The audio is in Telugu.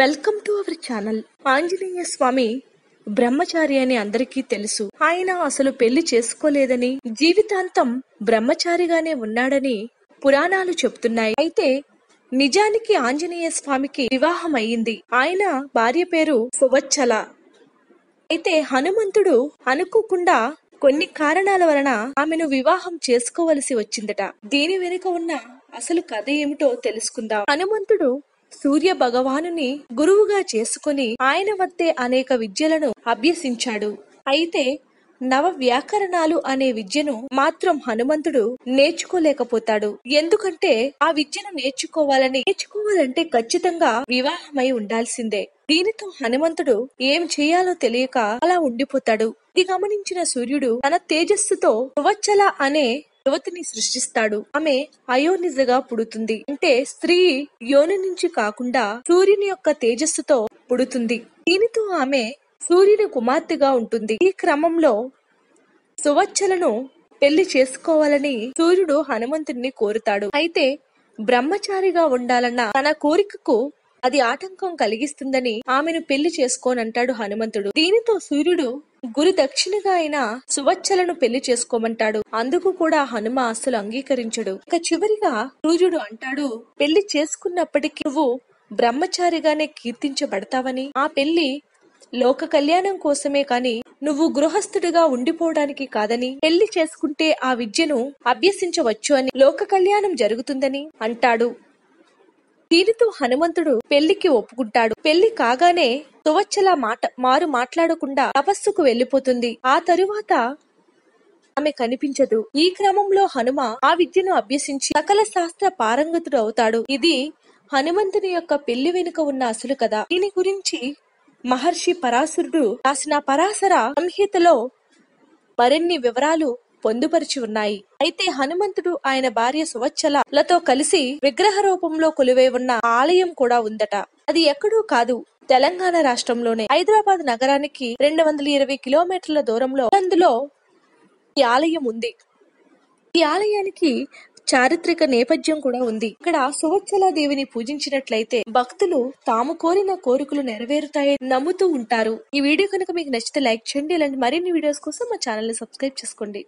Welcome to our channel. Anjaneya Swami బ్రహ్మచారి అని అందరికీ తెలుసు. ఆయన అసలు పెళ్ళి చేసుకోలేదని జీవితాంతం బ్రహ్మచారిగానే ఉన్నాడని పురాణాలు చెప్తున్నాయి. అయితే నిజానికి ఆంజనేయ స్వామికి వివాహం అయ్యింది. ఆయన భార్య పేరు సువచ్చల అయితే హనుమంతుడు అనుకోకుండా కొన్ని కారణాల వలన ఆమెను వివాహం చేసుకోవలసి వచ్చిందట. దీని వెనుక ఉన్న అసలు కథ ఏమిటో తెలుసుకుందాం. హనుమంతుడు సూర్య భగవానుని గురువుగా చేసుకొని ఆయన వద్దే అనేక విద్యలను అభ్యసించాడు. అయితే నవ వ్యాకరణాలు అనే విద్యను మాత్రం హనుమంతుడు నేర్చుకోలేకపోతాడు. ఎందుకంటే ఆ విద్యను నేర్చుకోవాలని నేర్చుకోవాలంటే ఖచ్చితంగా వివాహమై ఉండాల్సిందే. దీనితో హనుమంతుడు ఏం చేయాలో తెలియక అలా ఉండిపోతాడు. ఇది గమనించిన సూర్యుడు తన తేజస్సుతో సువచ్చల అనే యువతిని సృష్టిస్తాడు. ఆమె అయోనిజగా పుడుతుంది. అంటే స్త్రీ యోని నుంచి కాకుండా సూర్యుని యొక్క తేజస్సుతో పుడుతుంది. దీనితో ఆమె సూర్యుని కుమార్తెగా ఉంటుంది. ఈ క్రమంలో సువచ్చలను పెళ్ళి చేసుకోవాలని సూర్యుడు హనుమంతుడిని కోరుతాడు. అయితే బ్రహ్మచారిగా ఉండాలన్న తన కోరికకు అది ఆటంకం కలిగిస్తుందని ఆమెను పెళ్ళి చేసుకోనంటాడు హనుమంతుడు. దీనితో సూర్యుడు గురు దక్షిణగా అయిన సువచ్చలను పెళ్ళి చేసుకోమంటాడు. అందుకు కూడా హనుమ అస్సలు అంగీకరించడు. ఇక చివరిగా సూర్యుడు అంటాడు పెళ్ళి చేసుకున్నప్పటికీ నువ్వు బ్రహ్మచారిగానే కీర్తించబడతావని. ఆ పెళ్ళి లోక కళ్యాణం కోసమే కాని నువ్వు గృహస్థుడిగా ఉండిపోవడానికి కాదని. పెళ్ళి చేసుకుంటే ఆ విద్యను అభ్యసించవచ్చు అని. లోక కళ్యాణం జరుగుతుందని అంటాడు దీనితో హనుమంతుడు పెళ్ళికి ఒప్పుకుంటాడు. పెళ్ళి కాగానే తువచ్చల మాట మారు మాట్లాడకుండా తపస్సుకు వెళ్ళిపోతుంది ఆ తరువాత ఆమె కనిపించదు. ఈ క్రమంలో హనుమ ఆ విద్యను అభ్యసించి సకల శాస్త్ర పారంగతుడు అవుతాడు. ఇది హనుమంతుని యొక్క పెళ్ళి వెనుక ఉన్న అసలు కథ. దీని గురించి మహర్షి పరాశరుడు రాసిన పరాశర సంహితలో మరిన్ని వివరాలు పొందుపరిచి ఉన్నాయి. అయితే హనుమంతుడు ఆయన భార్య సువచ్చలతో కలిసి విగ్రహ రూపంలో కొలువై ఉన్న ఆలయం కూడా ఉందట. అది ఎక్కడో కాదు తెలంగాణ రాష్ట్రంలోనే. హైదరాబాద్ నగరానికి రెండు వందల ఇరవై కిలోమీటర్ల దూరంలో అందులో ఈ ఆలయం ఉంది. ఈ ఆలయానికి చారిత్రక నేపథ్యం కూడా ఉంది. ఇక్కడ సువచ్చల దేవిని పూజించినట్లయితే భక్తులు తాము కోరిన కోరికలు నెరవేరుతాయని నమ్ముతూ ఉంటారు. ఈ వీడియో కనుక మీకు నచ్చితే లైక్ చేయండి. ఇలాంటి మరిన్ని వీడియోస్ కోసం మా ఛానల్ సబ్స్క్రైబ్ చేసుకోండి.